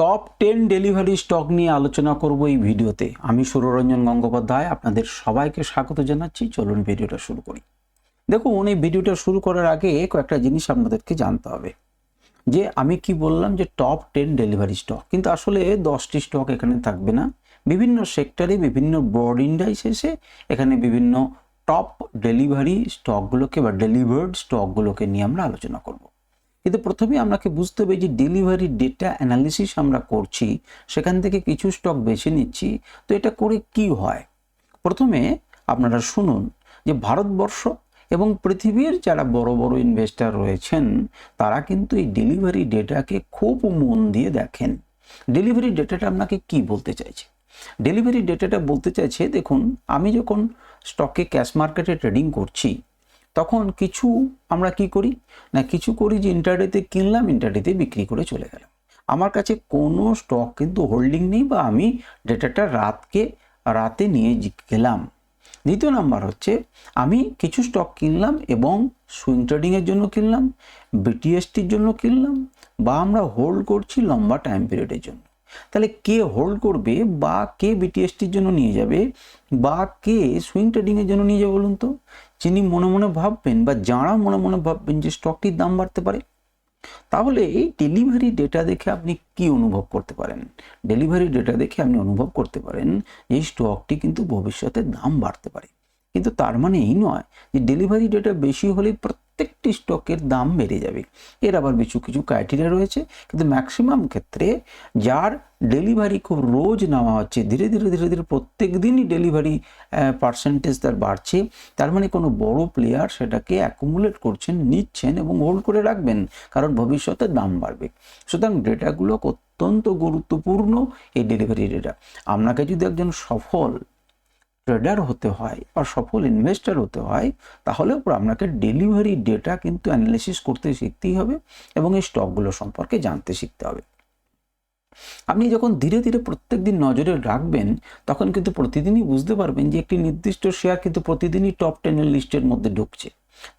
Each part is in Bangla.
টপ টেন ডেলিভারি স্টক নিয়ে আলোচনা করব এই ভিডিওতে। আমি সুররঞ্জন গঙ্গোপাধ্যায়, আপনাদের সবাইকে স্বাগত জানাচ্ছি। চলুন ভিডিওটা শুরু করি। দেখুন, এই ভিডিওটা শুরু করার আগে কয়েকটা জিনিস আপনাদেরকে জানতে হবে। যে আমি কি বললাম যে টপ টেন ডেলিভারি স্টক কিন্তু আসলে দশটি স্টক এখানে থাকবে না। বিভিন্ন সেক্টরে বিভিন্ন ব্রড ইন্ডাইসেসে এখানে বিভিন্ন টপ ডেলিভারি স্টকগুলোকে বা ডেলিভার্ড স্টকগুলোকে নিয়ে আমরা আলোচনা করব। কিন্তু প্রথমে আপনাকে বুঝতে হবে যে ডেলিভারি ডেটা অ্যানালিসিস আমরা করছি, সেখান থেকে কিছু স্টক বেছে নিচ্ছি, তো এটা করে কি হয়? প্রথমে আপনারা শুনুন যে ভারতবর্ষ এবং পৃথিবীর যারা বড় বড় ইনভেস্টার রয়েছেন, তারা কিন্তু এই ডেলিভারি ডেটাকে খুব মন দিয়ে দেখেন। ডেলিভারি ডেটাটা আপনাকে কি বলতে চাইছে? ডেলিভারি ডেটাটা বলতে চাইছে, দেখুন, আমি যখন স্টকে ক্যাশ মার্কেটে ট্রেডিং করছি তখন কিছু আমরা কি করি? না, কিছু করি যে ইন্টারডেতে কিনলাম ইন্টারডেতে বিক্রি করে চলে গেলাম। আমার কাছে কোনো স্টক কিন্তু হোল্ডিং নেই বা আমি ডেটাটা রাতকে, রাতে নিয়ে গেলাম। দ্বিতীয় নাম্বার হচ্ছে, আমি কিছু স্টক কিনলাম এবং সুইং ট্রেডিংয়ের জন্য কিনলাম বিটিএসটির জন্য কিনলাম বা আমরা হোল্ড করছি লম্বা টাইম পিরিয়ডের জন্য। তাহলে কে হোল্ড করবে বা কে বিটিএসটির জন্য নিয়ে যাবে বা কে সুইং ট্রেডিংয়ের জন্য নিয়ে যাবে বলুন তো? যিনি মনে মনে ভাববেন বা যারা মনে মনে ভাববেন যে স্টকটির দাম বাড়তে পারে, তাহলে এই ডেলিভারি ডেটা দেখে আপনি কি অনুভব করতে পারেন? ডেলিভারি ডেটা দেখে আপনি অনুভব করতে পারেন এই স্টকটি কিন্তু ভবিষ্যতে দাম বাড়তে পারে। কিন্তু তার মানে এই নয় যে ডেলিভারি ডেটা বেশি হলেই প্রত্যেকটি স্টকের দাম বেড়ে যাবে। এর আবার কিছু কিছু ক্রাইটেরিয়া রয়েছে, কিন্তু ম্যাক্সিমাম ক্ষেত্রে যার ডেলিভারি খুব রোজ নেওয়া হচ্ছে, ধীরে ধীরে ধীরে ধীরে প্রত্যেক দিনই ডেলিভারি পার্সেন্টেজ তার বাড়ছে, তার মানে কোনো বড় প্লেয়ার সেটাকে অ্যাকুমুলেট করছেন, নিচ্ছেন এবং হোল্ড করে রাখবেন, কারণ ভবিষ্যতে দাম বাড়বে। সুতরাং ডেটাগুলো অত্যন্ত গুরুত্বপূর্ণ এই ডেলিভারি ডেটা আপনাকে যদি একজন সফল ট্রেডার হতে হয় বা সফল ইনভেস্টার হতে হয়, তাহলে ওপর আপনাকে ডেলিভারি ডেটা কিন্তু অ্যানালিসিস করতে শিখতেই হবে এবং এই স্টকগুলো সম্পর্কে জানতে শিখতে হবে। আপনি যখন ধীরে ধীরে প্রত্যেক দিন নজরে রাখবেন, তখন কিন্তু প্রতিদিনই বুঝতে পারবেন যে একটি নির্দিষ্ট শেয়ার কিন্তু প্রতিদিনই টপ টেনের লিস্টের মধ্যে ঢুকছে।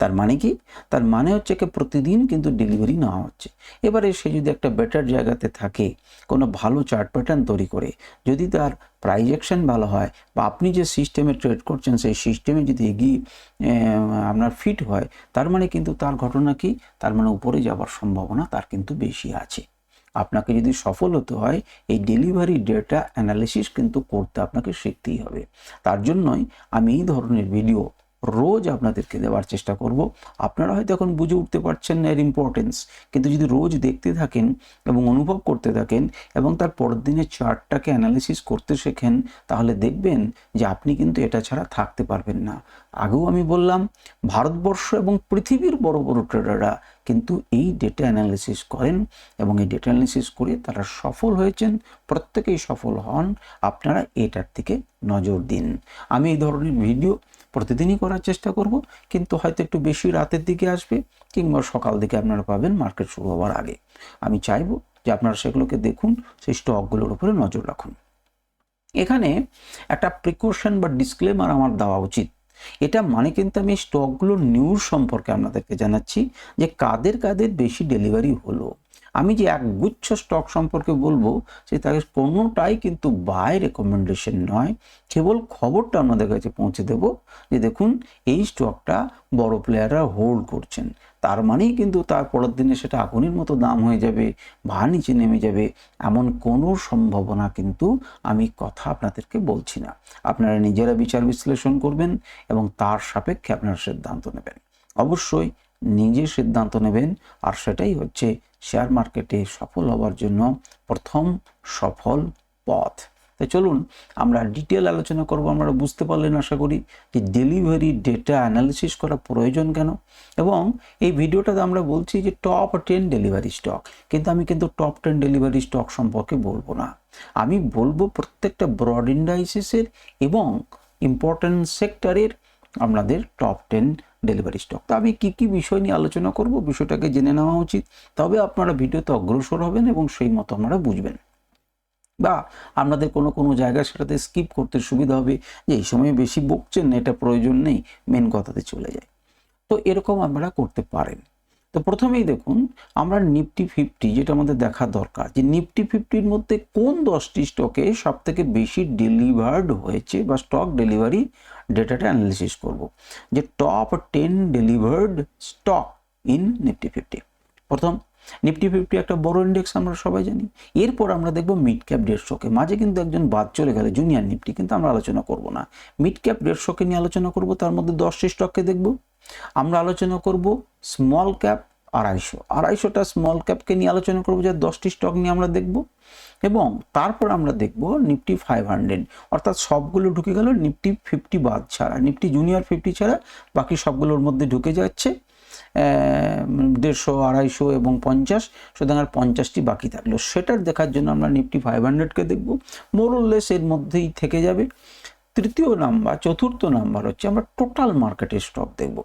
তার মানে কি? তার মানে হচ্ছে কি প্রতিদিন কিন্তু ডেলিভারি নেওয়া হচ্ছে। এবারে সে যদি একটা বেটার জায়গাতে থাকে, কোনো ভালো চার্ট প্যাটার্ন তৈরি করে, যদি তার প্রাইজ অ্যাকশন ভালো হয় বা আপনি যে সিস্টেমে ট্রেড করছেন, সেই সিস্টেমে যদি এগিয়ে আপনার ফিট হয়, তার মানে কিন্তু তার ঘটনা কি? তার মানে উপরে যাওয়ার সম্ভাবনা তার কিন্তু বেশি আছে। আপনাকে যদি সফল হতে হয়, এই ডেলিভারি ডেটা অ্যানালিসিস কিন্তু করতে আপনাকে শিখতেই হবে। তার জন্যই আমি এই ধরনের ভিডিও রোজ আপনাদেরকে দেওয়ার চেষ্টা করব। আপনারা হয়তো এখন বুঝে উঠতে পারছেন না এর ইম্পর্টেন্স কিন্তু যদি রোজ দেখতে থাকেন এবং অনুভব করতে থাকেন এবং তার পরের দিনের চার্টটাকে অ্যানালিসিস করতে শেখেন, তাহলে দেখবেন যে আপনি কিন্তু এটা ছাড়া থাকতে পারবেন না। আগেও আমি বললাম, ভারতবর্ষ এবং পৃথিবীর বড় বড় ট্রেডাররা কিন্তু এই ডেটা অ্যানালিসিস করেন এবং এই ডেটা অ্যানালিসিস করে তারা সফল হয়েছেন, প্রত্যেকেই সফল হন, আপনারা এটার দিকে নজর দিন। আমি এই ধরনের ভিডিও প্রতিদিনই করার চেষ্টা করব, কিন্তু হয়তো একটু বেশি রাতের দিকে আসবে কিংবা সকাল দিকে আপনারা পাবেন মার্কেট শুরু হওয়ার আগে। আমি চাইব যে আপনারা সেগুলোকে দেখুন, সেই স্টকগুলোর উপরে নজর রাখুন। এখানে একটা প্রিকশন বা ডিসক্লেমার আমার দেওয়া উচিত। এটা মানে কিন্তু আমি স্টকগুলোর নিউজ সম্পর্কে আপনাদেরকে জানাচ্ছি যে কাদের কাদের বেশি ডেলিভারি হলো। আমি যে এক গুচ্ছ স্টক সম্পর্কে বলব, সে তাকে কোনোটাই কিন্তু বাই রেকমেন্ডেশন নয়। কেবল খবরটা আপনাদের কাছে পৌঁছে দেব যে দেখুন, এই স্টকটা বড় প্লেয়াররা হোল্ড করছেন। তার মানেই কিন্তু তার পরের দিনে সেটা আগুনের মতো দাম হয়ে যাবে বা নিচে নেমে যাবে, এমন কোনো সম্ভাবনা কিন্তু আমি কথা আপনাদেরকে বলছি না। আপনারা নিজেরা বিচার বিশ্লেষণ করবেন এবং তার সাপেক্ষে আপনারা সিদ্ধান্ত নেবেন। অবশ্যই নিজে সিদ্ধান্ত নেবেন আর সেটাই হচ্ছে শেয়ার মার্কেটে সফল হওয়ার জন্য প্রথম সফল পথ। তো চলুন আমরা ডিটেল আলোচনা করব। আমরা বুঝতে পারলেন আশা করি যে ডেলিভারি ডেটা অ্যানালিসিস করা প্রয়োজন কেন? এবং এই ভিডিওটাতে আমরা বলছি যে টপ টেন ডেলিভারি স্টক কিন্তু আমি কিন্তু টপ টেন ডেলিভারি স্টক সম্পর্কে বলব না। আমি বলব প্রত্যেকটা ব্রড ইন্ডাইসিসের এবং ইম্পর্টেন্ট সেক্টরের আপনাদের টপ টেন ডেলিভারি স্টক তো আমি কী কী বিষয় নিয়ে আলোচনা করব? বিষয়টাকে জেনে নেওয়া উচিত। তবে আপনারা ভিডিওতে অগ্রসর হবেন এবং সেই মতো আপনারা বুঝবেন। বা আপনাদের কোনো কোনো জায়গায় সেটাতে স্কিপ করতে সুবিধা হবে যে এই সময় বেশি বকছেন না এটা প্রয়োজন নেই মেন কথাতে চলে যায়। তো এরকম আপনারা করতে পারেন। তো প্রথমেই দেখুন, আমরা নিফটি ফিফটি যেটা আমাদের দেখা দরকার, যে নিফটি ফিফটির মধ্যে কোন দশটি স্টকে সব থেকে বেশি ডেলিভার্ড হয়েছে বা স্টক ডেলিভারি ডেটাটা অ্যানালিসিস করব? যে top ten delivered stock in Nifty fifty প্রথম নিফটি ফিফটি একটা বড় ইন্ডেক্স আমরা সবাই জানি। এরপর আমরা দেখব মিড ক্যাপ দেড়শোকে মাঝে কিন্তু একজন বাদ চলে গেলে জুনিয়র নিফটি কিন্তু আমরা আলোচনা করব না। মিড ক্যাপ দেড়শোকে নিয়ে আলোচনা করব, তার মধ্যে দশটি স্টককে দেখব। আমরা আলোচনা করব স্মল ক্যাপ আড়াইশো। আড়াইশোটা স্মল ক্যাপকে নিয়ে আলোচনা করব যে দশটি স্টক নিয়ে আমরা দেখব। এবং তারপর আমরা দেখব নিফটি ফাইভ হান্ড্রেড অর্থাৎ সবগুলো ঢুকে গেল নিফটি ফিফটি বাদ ছাড়া নিফটি জুনিয়র ফিফটি ছাড়া বাকি সবগুলোর মধ্যে ঢুকে যাচ্ছে। দেড়শো, আড়াইশো এবং পঞ্চাশ। সুতরাং আর পঞ্চাশটি বাকি থাকল। সেটার দেখার জন্য আমরা নিফটি ফাইভ হান্ড্রেডকে দেখব। মোরললেস এর মধ্যেই থেকে যাবে। তৃতীয় নাম্বার, চতুর্থ নাম্বার হচ্ছে আমরা টোটাল মার্কেটের স্টক দেখব।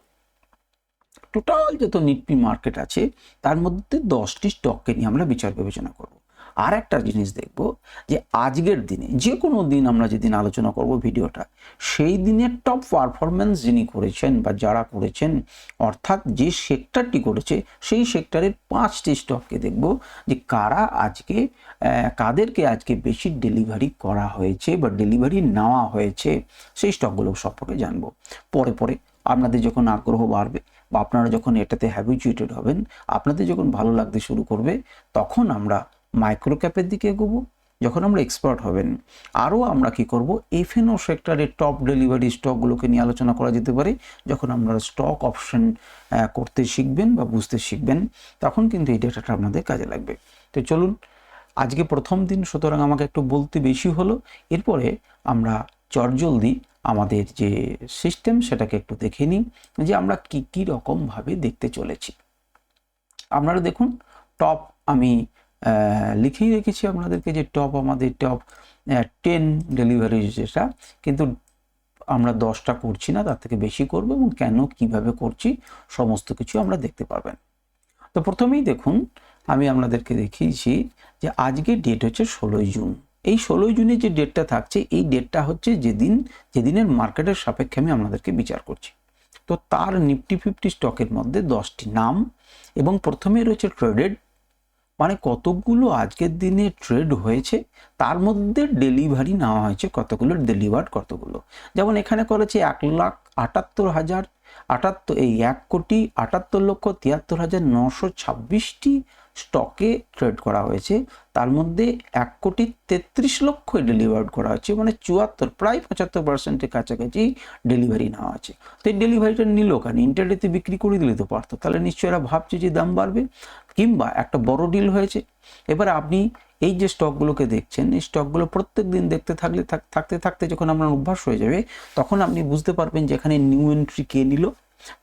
টোটাল যত নিফটি মার্কেট আছে, তার মধ্যে দশটি স্টককে নিয়ে আমরা বিচার বিবেচনা করব। আর একটা জিনিস দেখব যে আজকের দিনে যে কোনো দিন আমরা যেদিন আলোচনা করব ভিডিওটা, সেই দিনের টপ পারফরমেন্স যিনি করেছেন বা যারা করেছেন, অর্থাৎ যে সেক্টরটি করেছে, সেই সেক্টরের পাঁচটি স্টককে দেখব যে কারা আজকে কাদেরকে আজকে বেশি ডেলিভারি করা হয়েছে বা ডেলিভারি নেওয়া হয়েছে, সেই স্টকগুলো সম্পর্কে জানব। পরে পরে আপনাদের যখন আগ্রহ বাড়বে বা আপনারা যখন এটাতে হ্যাবিচুয়েটেড হবেন, আপনাদের যখন ভালো লাগতে শুরু করবে, তখন আমরা মাইক্রো ক্যাপের দিকে এগোবো, যখন আমরা এক্সপার্ট হবেন, আরও আমরা কি করব? এফএনও সেক্টরের টপ ডেলিভারি স্টকগুলোকে নিয়ে আলোচনা করা যেতে পারে। যখন আপনারা স্টক অপশন করতে শিখবেন বা বুঝতে শিখবেন, তখন কিন্তু এই ডেটাটা আপনাদের কাজে লাগবে। তো চলুন, আজকে প্রথম দিন, সুতরাং আমাকে একটু বলতে বেশি হলো। এরপরে আমরা চটজলদি আমাদের যে সিস্টেম সেটাকে একটু দেখে নিই যে আমরা কি কি রকমভাবে দেখতে চলেছি। আপনারা দেখুন টপ আমি লিখেই রেখেছি আপনাদেরকে যে টপ আমাদের টপ টেন ডেলিভারি যেটা, কিন্তু আমরা দশটা করছি না, তার থেকে বেশি করব এবং কেন, কীভাবে করছি, সমস্ত কিছু আমরা দেখতে পাবেন তো প্রথমেই দেখুন, আমি আপনাদেরকে দেখিয়েছি যে আজকে ডেট হচ্ছে ষোলোই জুন। এই ষোলোই জুনে যে ডেটটা থাকছে, এই ডেটটা হচ্ছে যেদিন, যেদিনের মার্কেটের সাপেক্ষে আমি আপনাদেরকে বিচার করছি। তো তার নিফটি ফিফটি স্টকের মধ্যে দশটি নাম এবং প্রথমে রয়েছে ট্রেডেড মানে কতগুলো আজকের দিনে ট্রেড হয়েছে, তার মধ্যে ডেলিভারি নেওয়া হয়েছে কতগুলো ডেলিভার কতগুলো? যেমন এখানে করেছে এক লাখ আটাত্তর হাজার, আটাত্তর, এই এক কোটি আটাত্তর লক্ষ তিয়াত্তর হাজার নশো ছাব্বিশটি স্টকে ট্রেড করা হয়েছে। তার মধ্যে এক কোটি তেত্রিশ লক্ষ ডেলিভার্ড করা হচ্ছে মানে চুয়াত্তর, প্রায় পঁচাত্তর পার্সেন্টের কাছাকাছি ডেলিভারি নেওয়া আছে তো এই ডেলিভারিটা নিল কেন? ইন্টারনেটে বিক্রি করে দিলে তো পারতো। তাহলে নিশ্চয়ই এরা ভাবছে যে দাম বাড়বে, কিংবা একটা বড় ডিল হয়েছে। এবার আপনি এই যে স্টকগুলোকে দেখছেন, এই স্টকগুলো প্রত্যেক দিন দেখতে থাকলে থাকতে থাকতে যখন আপনার অভ্যাস হয়ে যাবে, তখন আপনি বুঝতে পারবেন যে এখানে নিউ এন্ট্রি কে নিল।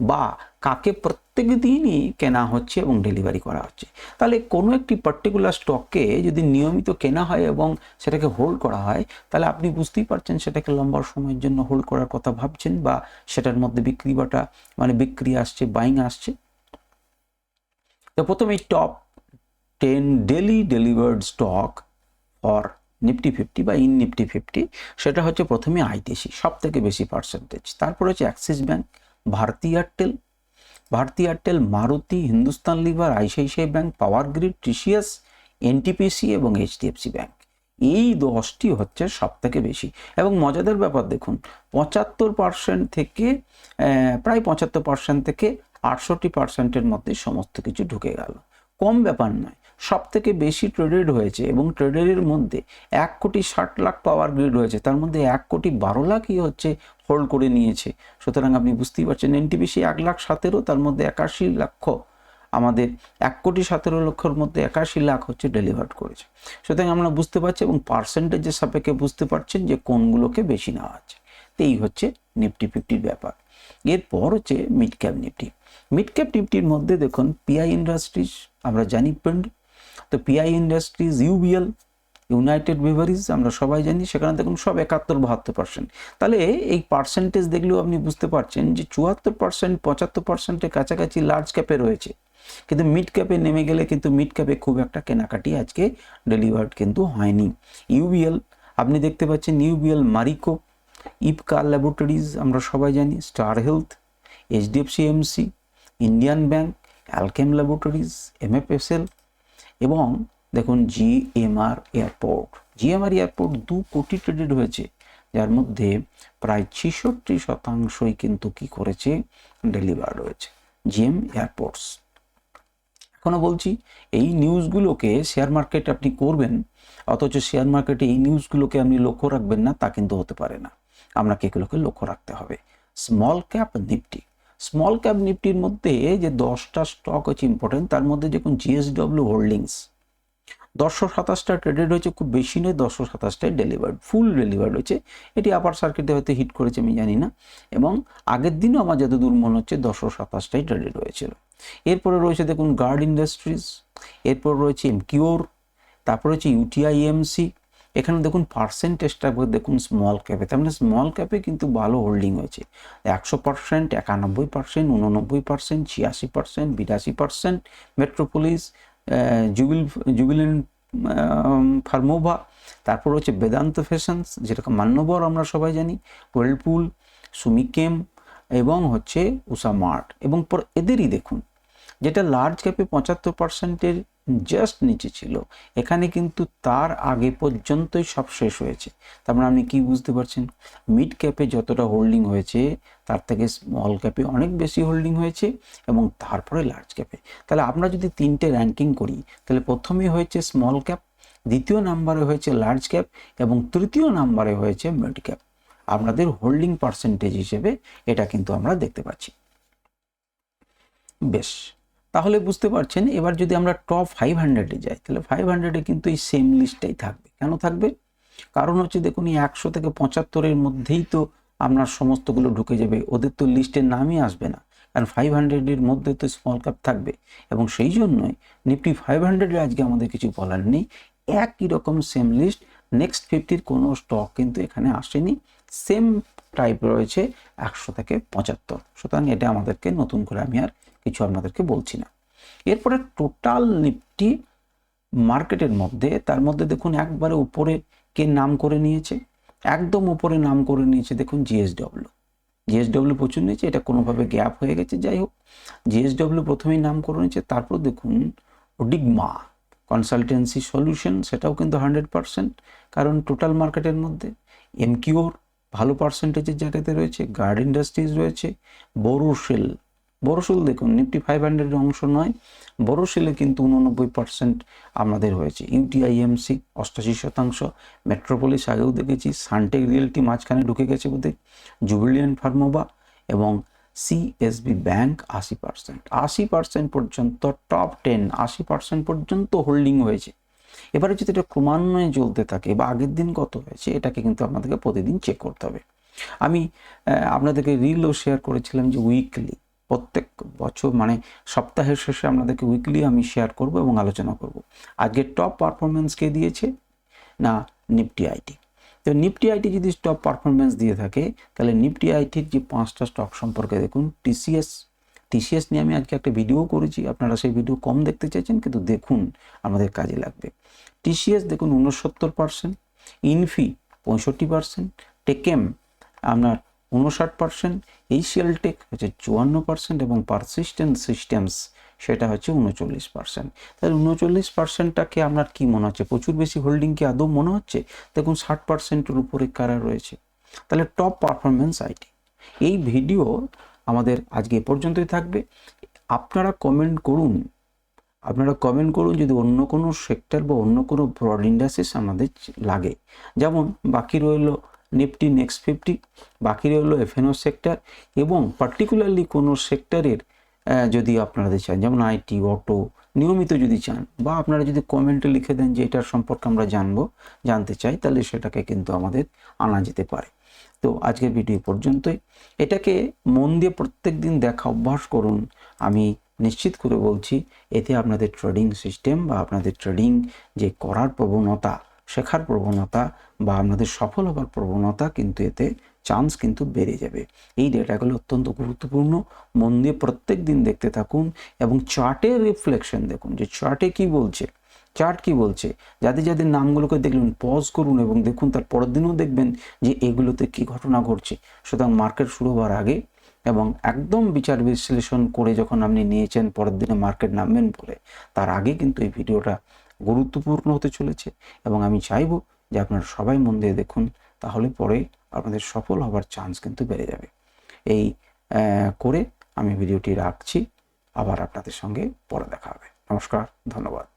বা কাকে প্রত্যেক দিনই কেনা হচ্ছে এবং ডেলিভারি করা হচ্ছে। তাহলে কোনো একটি পার্টিকুলার স্টককে যদি নিয়মিত কেনা হয় এবং সেটাকে হোল্ড করা হয়, তাহলে আপনি বুঝতেই পারছেন সেটাকে লম্বা সময়ের জন্য হোল্ড করার কথা ভাবছেন বা সেটার মধ্যে বিক্রি বাটা মানে বিক্রি আসছে বাইং আসছে? তো প্রথমে top ten daily delivered stock for Nifty fifty বা ইন নিফটি ফিফটি সেটা হচ্ছে প্রথমে আইটিসি সব থেকে বেশি পার্সেন্টেজ তারপর হচ্ছে Axis bank Bharti Airtel Bharti Airtel, Maruti, Hindustan Lever, ICICI bank power grid, TCS, NTPC এবং এইচডিএফসি ব্যাঙ্ক এই দশটি হচ্ছে সব থেকে বেশি। এবং মজাদার ব্যাপার দেখুন, পঁচাত্তর পার্সেন্ট থেকে প্রায় পঁচাত্তর পার্সেন্ট থেকে আটষট্টি পার্সেন্টের মধ্যে সমস্ত কিছু ঢুকে গেল। কম ব্যাপার নয়। সব থেকে বেশি ট্রেডেড হয়েছে এবং ট্রেডেডের মধ্যে এক কোটি ষাট লাখ পাওয়ার গ্রিড হয়েছে তার মধ্যে এক কোটি বারো লাখই হচ্ছে হোল্ড করে নিয়েছে। সুতরাং আপনি বুঝতেই পারছেন এনটিপিসি এক লাখ সতেরো, তার মধ্যে একাশি লক্ষ আমাদের এক কোটি সতেরো লক্ষর মধ্যে একাশি লাখ হচ্ছে ডেলিভার্ড করেছে। সুতরাং আমরা বুঝতে পারছি এবং পার্সেন্টেজের সাপেক্ষে বুঝতে পারছেন যে কোনগুলোকে বেশি নেওয়া আছে এই হচ্ছে নিফটি ফিফটির ব্যাপার। এরপর হচ্ছে mid cap Nifty mid cap নিফটির মধ্যে দেখুন পিআই ইন্ডাস্ট্রিজ আমরা জানি প্রিন্ট তো PI industries UBL United Beverages আমরা সবাই জানি, সেখানে দেখুন সব একাত্তর, বাহাত্তর পার্সেন্ট তাহলে এই পার্সেন্টেজ দেখলেও আপনি বুঝতে পারছেন যে চুয়াত্তর পার্সেন্ট পঁচাত্তর পার্সেন্টের কাছাকাছি লার্জ ক্যাপে রয়েছে। কিন্তু মিড ক্যাপে নেমে গেলে কিন্তু মিড ক্যাপে খুব একটা কেনাকাটি আজকে ডেলিভার্ড কিন্তু হয়নি। ইউবিএল আপনি দেখতে পাচ্ছেন ইউবিএল মারিকো ইপকার ল্যাবরেটরিজ আমরা সবাই জানি Star Health HDFC AMC Indian Bank Alkem laboratories MFSL এবং দেখুন G GMR airport G GMR airport দু কোটি ট্রেডেড হয়েছে, যার মধ্যে প্রায় ছেষট্টি শতাংশই কিন্তু কি করেছে? ডেলিভার্ড হয়েছে জিএম এয়ারপোর্টস এখনও বলছি, এই নিউজগুলোকে শেয়ার মার্কেট আপনি করবেন, অথচ শেয়ার মার্কেটে এই নিউজগুলোকে আপনি লক্ষ্য রাখবেন না, তা কিন্তু হতে পারে না। আপনাকে এগুলোকে লক্ষ্য রাখতে হবে। Small cap Nifty small cap নিফটির মধ্যে যে দশটা স্টক হচ্ছে ইম্পর্টেন্ট তার মধ্যে দেখুন জিএসডব্লিউ হোল্ডিংস দশশো সাতাশটা ট্রেডেড হয়েছে, খুব বেশি নয়, দশশো সাতাশটায় ডেলিভার্ড ফুল ডেলিভার্ড হয়েছে। এটি আপার সার্কিটে হয়তো হিট করেছে, আমি জানি না। এবং আগের দিনও আমার যতদূর মনে হচ্ছে দশশো সাতাশটাই ট্রেডেড হয়েছিল। এরপরে রয়েছে দেখুন গার্ড ইন্ডাস্ট্রিজ এরপর রয়েছে এমকিওর তারপর রয়েছে ইউটিআইএমসি এখানে দেখুন পার্সেন্টেজটা দেখুন স্মল ক্যাপে তার মানে স্মল ক্যাপে কিন্তু ভালো হোল্ডিং হয়েছে। একশো পার্সেন্ট একানব্বই পার্সেন্ট উননব্বই পার্সেন্ট ছিয়াশি পার্সেন্ট বিরাশি পার্সেন্ট মেট্রোপলিস জুবিল জুবিলেন্ট ফার্মোভা তারপর হচ্ছে বেদান্ত ফ্যাশনস যেটাকে মান্যবর আমরা সবাই জানি ওয়েলপুল সুমিকেম এবং হচ্ছে উষা মার্ট এবং পর এদেরই দেখুন, যেটা লার্জ ক্যাপে পঁচাত্তর পার্সেন্টের জাস্ট নিচে ছিল। এখানে কিন্তু তার আগে পর্যন্তই সব শেষ হয়েছে। তার মানে আপনি কী বুঝতে পারছেন? মিড ক্যাপে যতটা হোল্ডিং হয়েছে, তার থেকে স্মল ক্যাপে অনেক বেশি হোল্ডিং হয়েছে এবং তারপরে লার্জ ক্যাপে তাহলে আমরা যদি তিনটে র্যাঙ্কিং করি, তাহলে প্রথমেই হয়েছে স্মল ক্যাপ দ্বিতীয় নাম্বারে হয়েছে লার্জ ক্যাপ এবং তৃতীয় নাম্বারে হয়েছে মিড ক্যাপ আপনাদের হোল্ডিং পার্সেন্টেজ হিসেবে এটা কিন্তু আমরা দেখতে পাচ্ছি। বেশ। তাহলে বুঝতে পারছেন, এবার যদি আমরা টপ ফাইভ হান্ড্রেডে যাই, তাহলে ফাইভ হান্ড্রেডে কিন্তু এই সেম লিস্টটাই থাকবে। কেন থাকবে? কারণ হচ্ছে দেখুন, এই একশো থেকে পঁচাত্তরের মধ্যেই তো আপনার সমস্তগুলো ঢুকে যাবে, ওদের তো লিস্টের নামই আসবে না। কারণ ফাইভ হান্ড্রেডের মধ্যে তো স্মল ক্যাপ থাকবে। এবং সেই জন্যই নিফটি ফাইভ হান্ড্রেডে আজকে আমাদের কিছু বলার নেই। একই রকম সেম লিস্ট নেক্সট ফিফটির কোনো স্টক কিন্তু এখানে আসেনি। সেম টাইপ রয়েছে একশো থেকে পঁচাত্তর। সুতরাং এটা আমাদেরকে নতুন করে আমি আর কিছু আপনাদেরকে বলছি না। এরপরে টোটাল নিফটি মার্কেটের মধ্যে, তার মধ্যে দেখুন একবারে উপরে কে নাম করে নিয়েছে, একদম উপরে নাম করে নিয়েছে দেখুন জিএসডব্লিউ। জিএসডব্লিউ প্রচুর নিয়েছে, এটা কোনোভাবে গ্যাপ হয়ে গেছে, যাই হোক। জিএসডব্লিউ প্রথমেই নাম করে নিয়েছে, তারপর দেখুন ওডিগমা কনসালটেন্সি সলিউশন, সেটাও কিন্তু হান্ড্রেড পারসেন্ট, কারণ টোটাল মার্কেটের মধ্যে এমকিওর ভালো পার্সেন্টেজের জায়গাতে রয়েছে, গার্ড ইন্ডাস্ট্রিজ রয়েছে বোরোশেল বোরোশেল দেখুন নিফটি ফাইভ হান্ড্রেডের অংশ নয় বোরোশেলে কিন্তু উননব্বই পার্সেন্ট আমাদের হয়েছে। ইউটিআইএমসি অষ্টাশি শতাংশ। মেট্রোপলিস আগেও দেখেছি সানটেক রিয়েলটি মাঝখানে ঢুকে গেছে বোধহয় জুবিলিয়ান ফার্মোভা এবং সিএসবি ব্যাংক আশি পার্সেন্ট আশি পার্সেন্ট পর্যন্ত টপ টেন আশি পার্সেন্ট পর্যন্ত হোল্ডিং হয়েছে। এবারে যদি এটা ক্রমান্বয়ে চলতে থাকে বা আগের দিন কত হয়েছে, এটাকে কিন্তু আপনাদেরকে প্রতিদিন চেক করতে হবে। আমি আপনাদেরকে রিলও শেয়ার করেছিলাম যে উইকলি প্রত্যেক বছর মানে সপ্তাহের শেষে আপনাদেরকে উইকলি আমি শেয়ার করব এবং আলোচনা করব। আজকে টপ পারফরমেন্স কে দিয়েছে? না নিফটি আইটি তো নিফটি আইটি যদি টপ পারফরমেন্স দিয়ে থাকে, তাহলে নিফটি আইটির যে পাঁচটা স্টক সম্পর্কে দেখুন টিসিএস টিসিএস নিয়ে আমি আজকে একটা ভিডিও করেছি, আপনারা সেই ভিডিও কম দেখতে চাইছেন, কিন্তু দেখুন আমাদের কাজে লাগবে। টিসিএস দেখুন উনসত্তর পার্সেন্ট ইনফি পঁয়ষট্টি পার্সেন্ট টেকেম আপনার উনষাট পার্সেন্ট এইচসিএল টেক হচ্ছে চুয়ান্ন পার্সেন্ট এবং পারসিস্টেন্ট সিস্টেমস সেটা হচ্ছে উনচল্লিশ পার্সেন্ট তাহলে উনচল্লিশ পার্সেন্টটাকে আপনার কী মনে হচ্ছে? প্রচুর বেশি হোল্ডিং কি আদৌ মনে হচ্ছে? দেখুন, ষাট পার্সেন্টের উপরে কারা রয়েছে। তাহলে টপ পারফরমেন্স আইটি এই ভিডিও আমাদের আজকে এ পর্যন্তই থাকবে। আপনারা কমেন্ট করুন। আপনারা কমেন্ট করুন যদি অন্য কোনো সেক্টর বা অন্য কোনো ব্রড ইন্ডাস্ট্রিস আমাদের লাগে। যেমন বাকি রইল নিফটি নেক্সট ফিফটি বাকি রইল এফএনও সেক্টর এবং পার্টিকুলারলি কোনো সেক্টরের যদি আপনারা চান, যেমন আইটি অটো নিয়মিত যদি চান বা আপনারা যদি কমেন্টে লিখে দেন যে এটার সম্পর্কে আমরা জানব, জানতে চাই, তাহলে সেটাকে কিন্তু আমাদের আনা যেতে পারে। তো আজকের ভিডিও পর্যন্তই। এটাকে মন দিয়ে প্রত্যেক দিন দেখা অভ্যাস করুন, আমি নিশ্চিত করে বলছি, এতে আপনাদের ট্রেডিং সিস্টেম বা আপনাদের ট্রেডিং যে করার প্রবণতা শেখার প্রবণতা বা আপনাদের সফল হবার প্রবণতা কিন্তু এতে চান্স কিন্তু বেড়ে যাবে। এই ডেটাগুলো অত্যন্ত গুরুত্বপূর্ণ। মন দিয়ে প্রত্যেক দিন দেখতে থাকুন এবং চার্টের রিফ্লেকশন দেখুন যে চার্টে কি বলছে। চার্ট কি বলছে? যাদের যাদের নামগুলোকে দেখলেন পজ করুন এবং দেখুন, তার পরের দিনও দেখবেন যে এগুলোতে কি ঘটনা ঘটছে। সুতরাং মার্কেট শুরু হওয়ার আগে এবং একদম বিচার বিশ্লেষণ করে যখন আপনি নিয়েছেন, পরের দিনে মার্কেট নামবেন বলে, তার আগে কিন্তু এই ভিডিওটা গুরুত্বপূর্ণ হতে চলেছে এবং আমি চাইব যে আপনারা সবাই মন দিয়ে দেখুন, তাহলে পরে আপনাদের সফল হবার চান্স কিন্তু বেড়ে যাবে। এই করে আমি ভিডিওটি রাখছি। আবার আপনাদের সঙ্গে পরে দেখা হবে। নমস্কার, ধন্যবাদ।